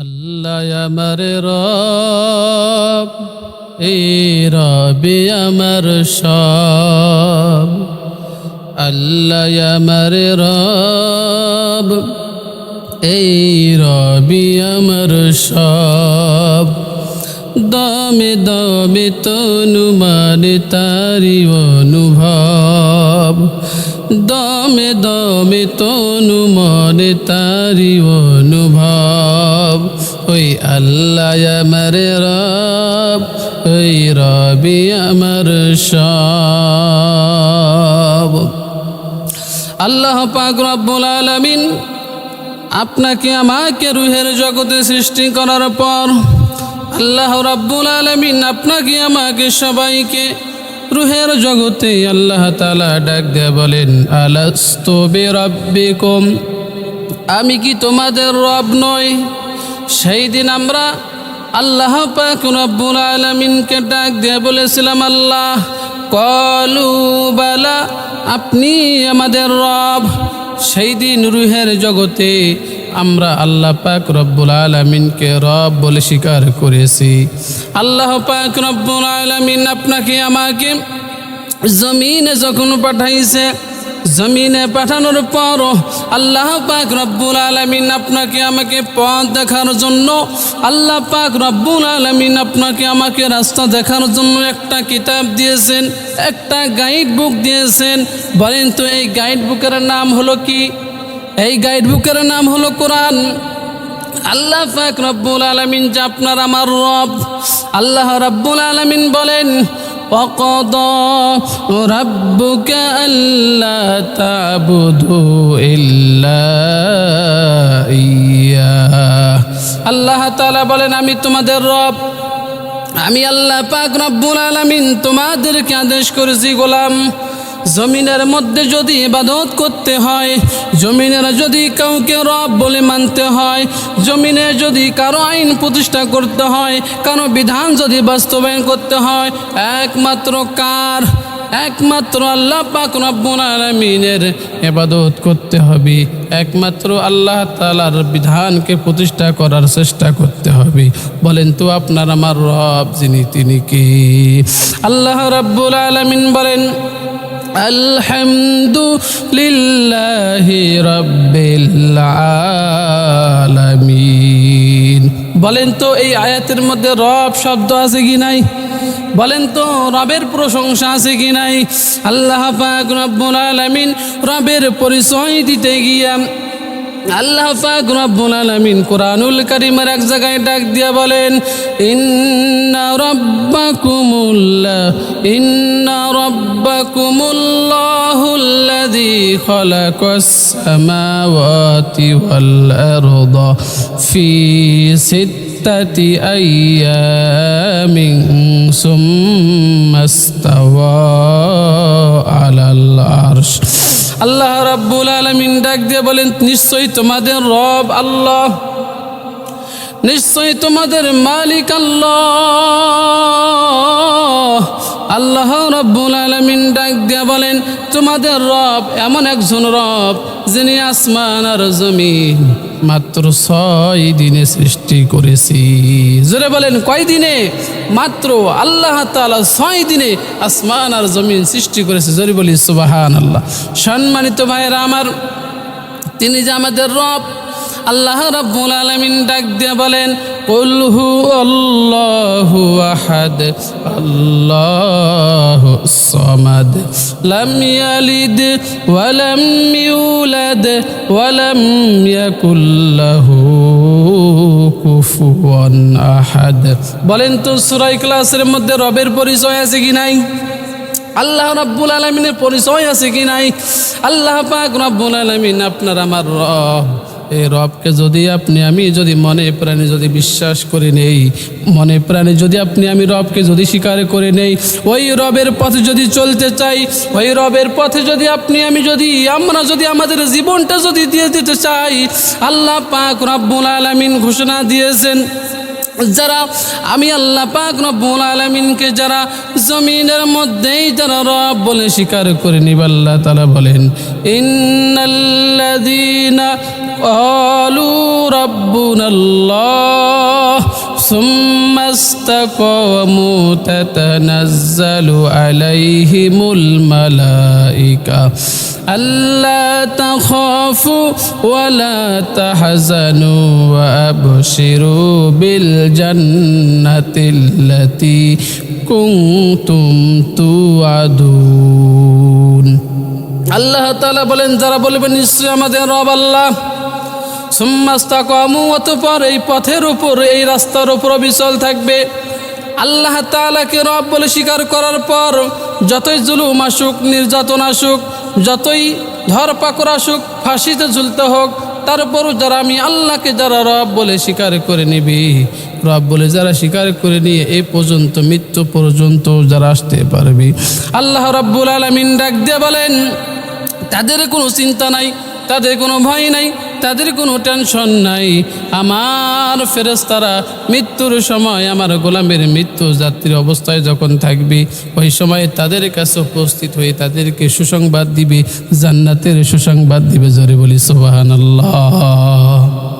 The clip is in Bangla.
আল্লাহ আমার রব, এই রবি আমার সব। আল্লাহ আমার রব, এই রবি আমার সব। দমে দমে তনুমান তারি অনুভব। দমে দমে তনুমান তারি অনুভব। ওই আল্লাহ আমার রব, ওই রবি আমার সব। আল্লাহ পাক রব্বুল আলামিন আপনাকে, আমাকে রুহের জগতে সৃষ্টি করার পর আল্লাহ রাব্বুল আলামিন আপনাকে, আমাকে সবাইকে রুহের জগতে আল্লাহ তাআলা ডাক দিয়ে বলেন, আলাস্তু বিরাব্বিকুম? আমি কি তোমাদের রব নই? সেই দিন আমরা আল্লাহ পাক আলামিনকে ডাক দিয়ে বলেছিলাম, আল্লাহ, কলু বালা, আপনি আমাদের রব। সেই দিন রুহের জগতে আমরা আল্লাহ পাক রব্বুল আলমিনকে রব বলে স্বীকার করেছি। আল্লাহ পাক রব্বুল আলমিন আপনাকে আমাকে জমিনে যখন পাঠাইছে জমিনে পাঠানোর পর আল্লাহ পাক রব্বুল আলমিন আপনাকে আমাকে পথ দেখার জন্য, আল্লাহ পাক রব্বুল আলমিন আপনাকে আমাকে রাস্তা দেখার জন্য একটা কিতাব দিয়েছেন, একটা গাইড বুক দিয়েছেন। বলেন তো, এই গাইড বুকের নাম হলো কি? এই গাইড বুকের নাম হলো কোরআন। আল্লাহ পাক রব্বুল আলমিন যে আপনার আমার রব, আল্লাহ রব্বুল আলমিন বলেন وقضى ربك ألا تعبدوا إلا إياه আল্লাহ তাআলা বলেন আমি তোমাদের রব আমি আল্লাহ পাক রব্বুল আলামিন তোমাদেরকে আদেশ করেছি গোলাম জমিনের মধ্যে যদি ইবাদত করতে হয়, জমিনের যদি কাউকে রব বলে মানতে হয়, জমিনে যদি কারও আইন প্রতিষ্ঠা করতে হয়, কারও বিধান যদি বাস্তবায়ন করতে হয়, একমাত্র কার? একমাত্র আল্লাহ পাক রব্বুল আলামিনের ইবাদত করতে হবে। একমাত্র আল্লাহ তাআলার বিধানকে প্রতিষ্ঠা করার চেষ্টা করতে হবে। বলেন তো আপনার আমার রব যিনি, তিনি কি? আল্লাহ রাব্বুল আলামিন বলেন الحمد لله رب العالمين বলেন তো এই আয়াতের মধ্যে রব শব্দ আছে কি নাই বলেন তো রবের প্রশংসা আছে কি নাই আল্লাহ পাক রব্বুল আলামিন রবের পরিচয় দিতে গিয়া আল্লাহ পাক রব্বুল আলামিন কোরআনুল কারীমের এক জায়গায় ডাক দিয়া বলেন, ইন্না রাব্বাকুমুল্লাহ, ইন্না রাব্বাকুমুল্লাহুল্লাযী খালাকাস সামাওয়াতি ওয়াল আরদা ফি সিত্তাতি আইয়ামিন সুম্মা ইস্তাওয়া। আল্লাহ রাব্বুল আলমিন ডাক দিয়ে বলেন, নিশ্চয়ই তোমাদের রব আল্লাহ। নিশ্চয়ই তোমাদের মালিক আল্লাহ। আল্লাহ রব্বুল আলমিন ডাক দিয়া বলেন, তোমাদের রব এমন একজন রব যিনি আসমান আর জমিন। মাত্র ছয় দিনে সৃষ্টি করেছি। জোরে বলেন, কয় দিনে? মাত্র আল্লাহ তাআলা ছয় দিনে আসমান আর জমিন সৃষ্টি করেছে। জোরে বলি সুবাহান আল্লাহ সম্মানিত ভাইয়েরা আমার, তিনি যে আমাদের রব, আল্লাহ রাব্বুল আলামিন ডাক দিয়ে বলেন, কুল হু আহাদ, আল্লাহু সামাদ। লাম يلد ولم يولد ولم يكن له كفوا احد বলেন তো, সূরা ইখলাসের মধ্যে রবের পরিচয় আছে কি নাই? আল্লাহ রাব্বুল আলামিনের পরিচয় আছে কি নাই? আল্লাহ পাক রাব্বুল আলামিন আপনার আমার রব। এই রবকে যদি আপনি, আমি যদি মনে প্রাণে যদি বিশ্বাস করে নেই, মনে প্রাণে যদি আপনি, আমি রবকে যদি স্বীকার করে নেই, ওই রবের পথে যদি চলতে চাই, ওই রবের পথে যদি আপনি, আমি যদি, আমরা যদি আমাদের জীবনটা যদি দিয়ে দিতে চাই, আল্লাহ পাক রব্বুল আলমিন ঘোষণা দিয়েছেন যারা আমি আল্লাহ পাক রব্বুল আলামিনকে যারা জমিনের মধ্যেই যারা রব বলে স্বীকার করে নিব আল্লাহ তাআলা বলেন ইন্নাল্লাযীনা قالوا ربنا الله ثم استقاموا تتنزل عليهم الملائكة ألا تخافوا ولا تحزنوا وأبشروا بالجنة التي كنتم توعدون আল্লাহ তাআলা বলেন যারা বলবেন নিশ্চয়ই আমাদের রব আল্লাহ সুম্মাস্তাকামু অতপর এই পথের উপর এই রাস্তার উপর বিচল থাকবে আল্লাহ তাআলাকে রব বলে স্বীকার করার পর যতই জুলুম আসুক নির্যাতন আসুক যতই ধর পাকড় আসুক, ফাঁসিতে ঝুলতে হোক তারপরও যারা আমি আল্লাহকে যারা রব বলে স্বীকার করে নিবি। রব বলে যারা স্বীকার করে নিয়ে এ পর্যন্ত, মৃত্যু পর্যন্ত যারা আসতে পারবি। আল্লাহ রব্বুল আলমিন ডাক দিয়ে বলেন, তাদের কোনো চিন্তা নাই। তাদের কোনো ভয় নাই, তাদের কোনো টেনশন নাই। আমার ফেরেস্তারা মৃত্যুর সময় আমার গোলামের মৃত্যু যাত্রীর অবস্থায় যখন থাকবে, ওই সময় তাদের কাছে উপস্থিত হয়ে তাদেরকে সুসংবাদ দিবে, জান্নাতের সুসংবাদ দিবে জরে বলি সোহান আল্লাহ